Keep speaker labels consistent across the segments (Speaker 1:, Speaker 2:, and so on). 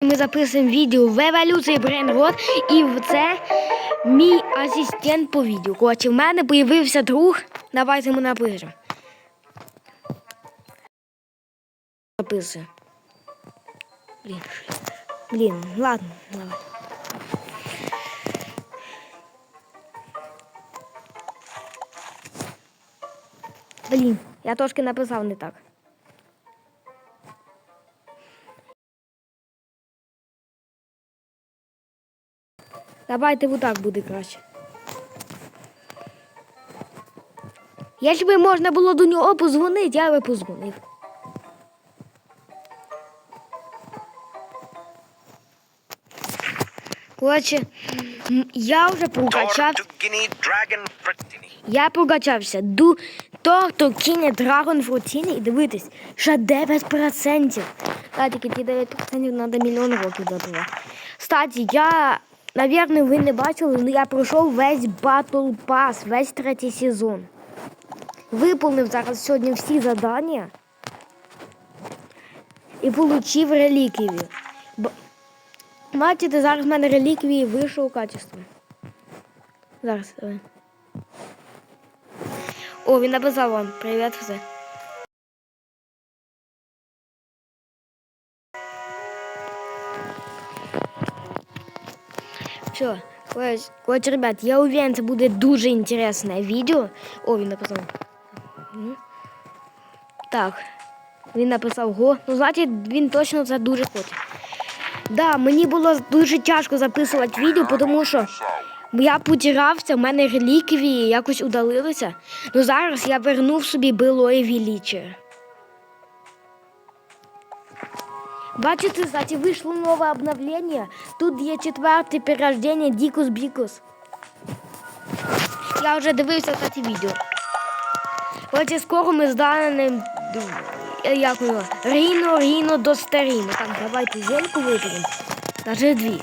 Speaker 1: Ми записуємо відео в еволюції Брейнрод, і це мій асистент по відео. Коротше, в мене з'явився друг. Давайте йому напишемо. Записую. Блін. Блін, ладно, давай. Блін, я трошки написав не так. Давайте вот так буде краще. Якщо би можна було до нього позвонити, я би позвонив. Коротше, я вже прокачав. Я прокачався до того кіне Драгон Фрутіні і дивитись, ще 9%. Та тільки ті 9% треба мільйон років добувати. Кстати, я, напевно, ви не бачили, але я пройшов весь Battle Pass, весь третій сезон. Виповнив зараз сьогодні всі завдання і отримав реліквію. Б- Бачите, зараз в мене реліквії вищого качества. Зараз. О, він написав вам. Привіт, все. Все, коротше, ребят, я уверен, це буде дуже інтересне відео. О, він написав. Так. Він написав го. Ну, значить, він точно це дуже хоче. Да, мені було дуже тяжко записувати відео, тому що я потирався, в мене реліквії якось удалилися. Ну зараз я вернув собі былое величие. Бачите, кстати, вийшло нове обновлення. Тут є четверте перерождення Дікус Бікус. Я вже дивився кстати, відео. Отже, скоро ми з даним е, як його, Ріно, Ріно до Старіно. Так, давайте зельку вип'ємо. Даже дві.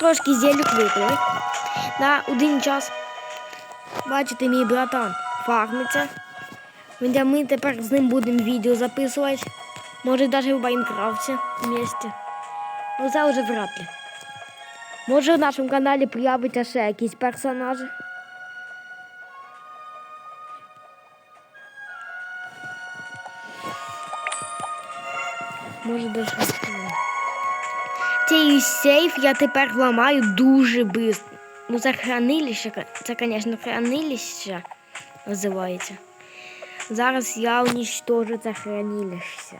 Speaker 1: Трошки зелюк випили. На один час. Бачите, мій братан фармиться. Ми тепер з ним будемо відео записувати. Може навіть в Майнкрафті вместе. Ну це вже вряд ли. Може в нашому каналі появиться ще якісь персонажі. Може даже. Цей сейф я тепер ламаю дуже швидко. Ну, це хранилище, це, звісно, хранилище називається. Зараз я уничтожу це хранилище.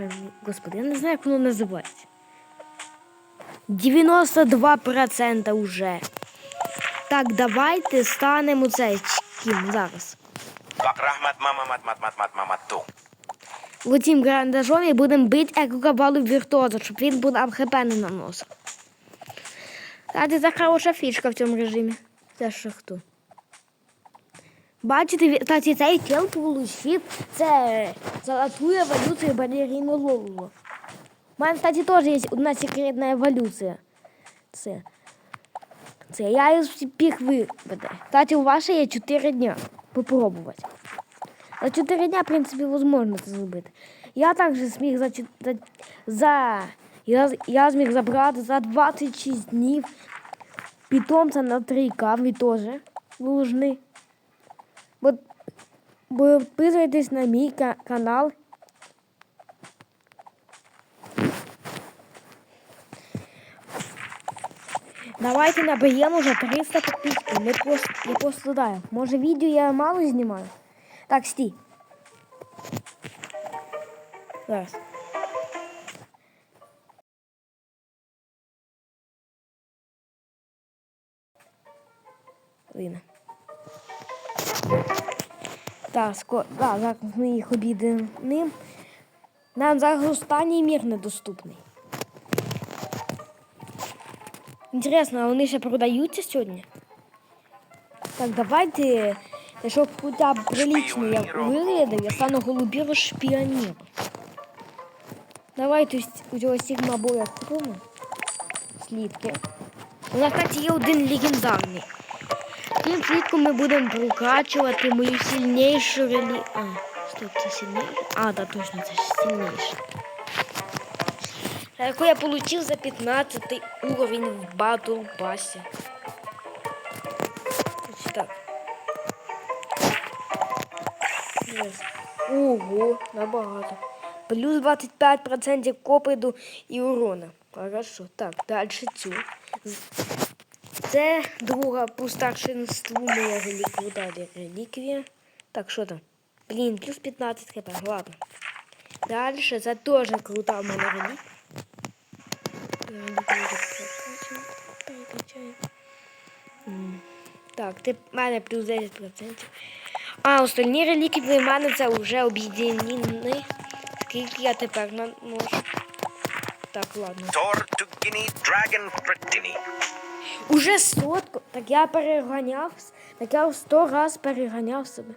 Speaker 1: Храни- Господи, я не знаю, як воно називається. 92% уже. Так, давайте станемо цей ким зараз. Оцім грандажом і будемо бити екокабалу віртуоза, щоб він був нам хп не наносив. Кстати, це хороша фішка в цьому режимі. Це хто? Бачите, кстати, цей тіл получив це золоту еволюцію балеріну Лолу. У мене, кстати, теж є одна секретна еволюція. Це. Це я її встиг вибити. Кстати, у вас є 4 дня попробувати. За 4 дня, в принципі, можливо це зробити. Я також зміг за, за, за я, я зміг забрати за 26 днів питомця на 3К, ви теж должны. Підписуйтесь на мій ка- канал. Давайте наберемо вже 300 підписників. Ми просто, я просто даю. Може відео я мало знімаю? Так, стій. Зараз. Видно. Так, ско... да, зараз ми їх обійдемо. Нам зараз останній мір недоступний. Інтересно, а вони ще продаються сьогодні? Так, давайте, щоб хоча б прилично я виглядав, я стану голубіро шпіоніром. Давайте у цього Сігма Боя купимо. Слідки. У нас, кстати, є один легендарний. Цим слідком ми будемо прокачувати мою сильнішу релі... А, стоп, це сильніше? А, да, точно, це сильніше. Яку я получив за 15 уровень в Батл Пасі. Так. Ого, набагато. Плюс 25% копиду і урона. Хорошо. Так, далі цю. Це друга по старшинству моя реліквія. Реліквія. Так, що там? Блін, плюс 15 хп. Ладно. Далі це теж крута в мене реліквія. Так, ти в мене плюс 10%. А, остальні реліквії в мене це вже об'єднані. Скільки я тепер наношу? Так, ладно.
Speaker 2: Tor Tugini Dragon Fritini.
Speaker 1: Уже сотку. Так я переганяв. Так я сто раз переганяв себе.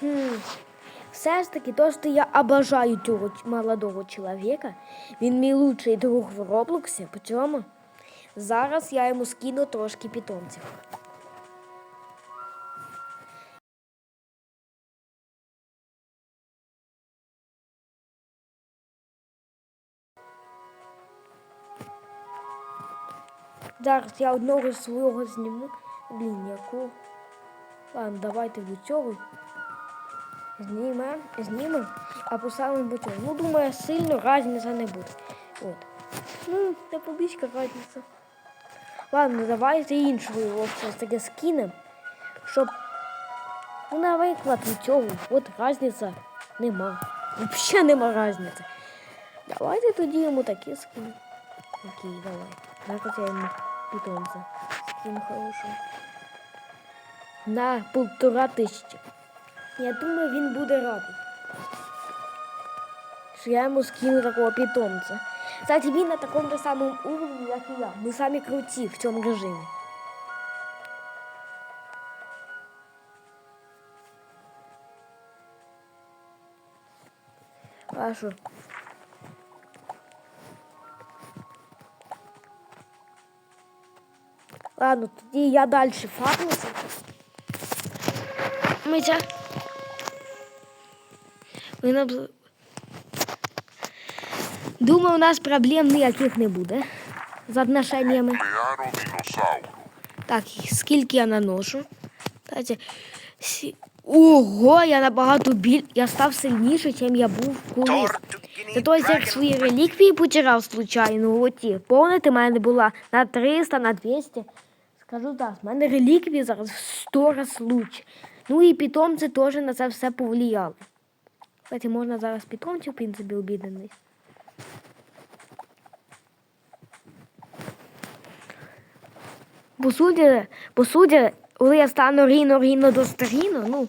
Speaker 1: Хм. Все ж таки, то, що я обожаю цього молодого чоловіка, він мій лучший друг в Роблоксі, по цьому зараз я йому скину трошки питомців. Зараз я одного свого зніму. Блін, яку. Ладно, давайте до цього. Знімемо, знімемо, а поставимо цього. Ну, думаю, сильно різниця не буде. От. Ну, це побічка різниця. Ладно, давайте іншого його все таки скинемо, щоб. Ну, наприклад, від цього. От різниця нема. Взагалі нема різниці. Давайте тоді йому такі скинемо. Окей, давай. Зараз я ему питомца скину хороший. На полтора тисячі. Я думаю, він буде радий. Що я йому скину такого питомця. Кстати, він на такому же самому уровні, як і я. Ми самі круті в цьому режимі. А Ладно, тоді я далі фармлюся. Митя. Ви нам... Думаю, у нас проблем ніяких не буде з отношеннями. Так, скільки я наношу? Кстати, сі- Ого, я набагато біль. Я став сильніше, ніж я був колись. Це той, як свої реліквії потирав случайно, оті. Помните, в мене була на 300, на 200. Скажу так, в мене реліквії зараз в 100 раз лучше. Ну і питомці теж на це все повлияли. Кстати, можна зараз питомців, в принципі, обідати. По суті, по суті, коли я стану ріно ріно до старіно, ну,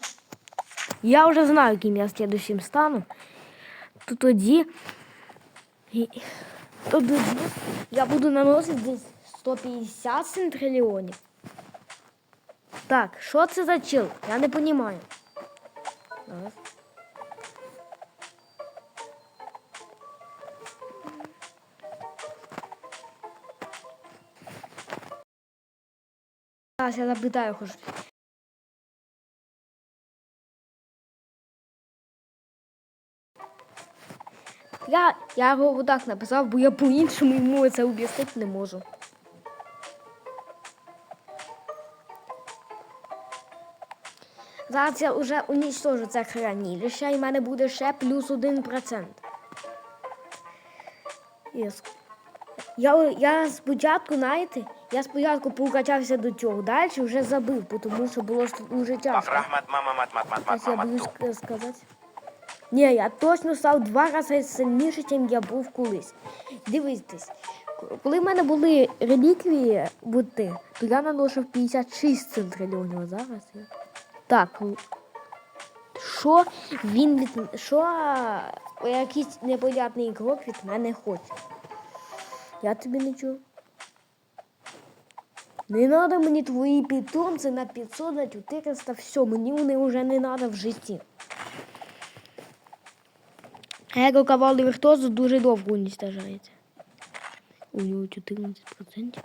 Speaker 1: я вже знаю, ким я слідущим стану то тоді, то тоді я буду наносити десь 150 центрильйонів. Так, що це за чил? Я не розумію. Зараз. Я запитаю хоч. Я, я його так написав, бо я по-іншому йому це об'яснити не можу. Зараз я вже унічтожу це хранилище, і в мене буде ще плюс один процент. Я, я спочатку, знаєте, я спочатку прокачався до цього, далі вже забив, тому що було дуже тяжко. Сейчас я буду сказати. Ні, я точно став два рази сильніше, ніж я був колись. Дивіться, коли в мене були реліквії бути, то я наносив 56 центрильйонів, а зараз я. Так. Що він від. Що якийсь непонятний ігрок від мене хоче? Я тобі не чую. Не треба мені твої питомці на 500, на 400, все, мені вони вже не треба в житті. Его кавалий віртозу дуже довго уничтожається. У нього 14%.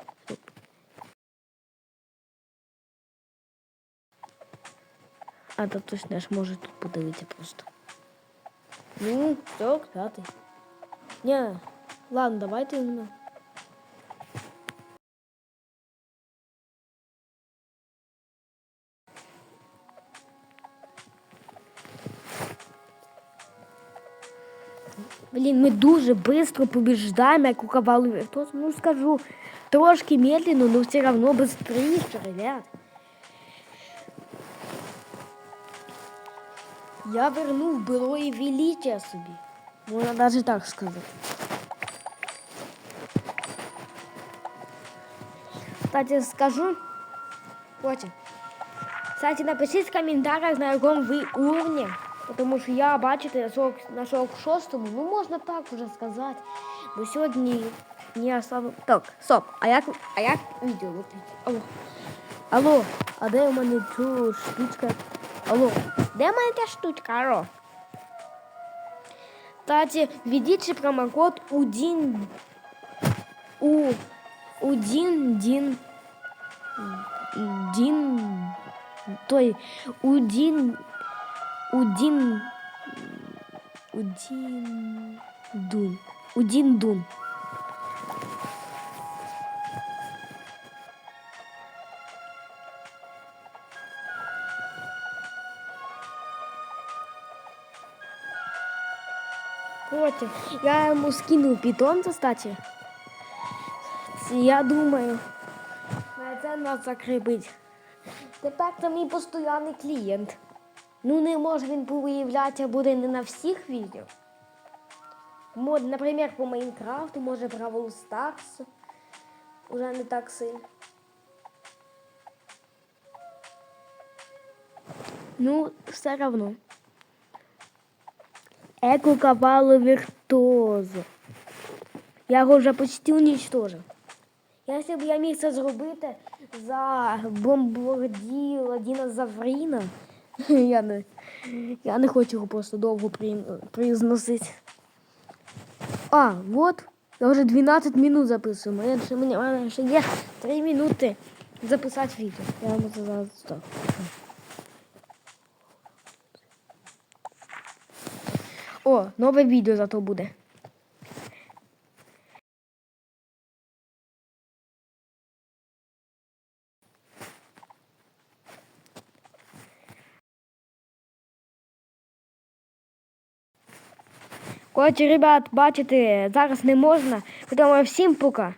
Speaker 1: А, то точно, я ж можу тут подивитися просто. Ну, все, п'ятий. Ні, ладно, давайте. Ну. Блін, ми дуже швидко побіждаємо, як у кавалу віртуоз. Ну скажу, трошки медленно, но все равно быстрее, ребят. Я вернув былое величие собі. Можна навіть так сказати. Кстати, скажу. Потім. Кстати, напишіть в коментарях, на якому ви уровні. Тому що я, бачите, на 40 на 46-му, ну можна так вже сказати. Бо сьогодні не особо... Так, стоп, а як, а як відео виключити? Алло. Алло, а де у мене цю штучка? Алло, де мене ця штучка, алло? Кстати, введите промокод УДИН у УДИН ДИН ДИН той УДИН УДИН УДИН Дун УДИН Дун Короче, я ему скинул питомца, кстати. Я думаю, це нас закріпить. Тепер це мій постійний клієнт. Ну, не може він виявлятися буде не на всіх відео. Мо- Наприклад, по Майнкрафту, може Бравл Старс. Уже не так сильно. Ну, все равно. Еко кавало віртуозо. Я його вже почти уничтожив. Якщо б я міг це зробити за бомбарділа динозавріна, я не, я не хочу його просто довго при, призносити. А, от, я вже 12 минут записую. Мене ще, мені, ще є 3 минути записати відео. Я вам це зараз О, нове відео зато буде. Коротше, ребят, бачите, зараз не можна. Тому всім пока.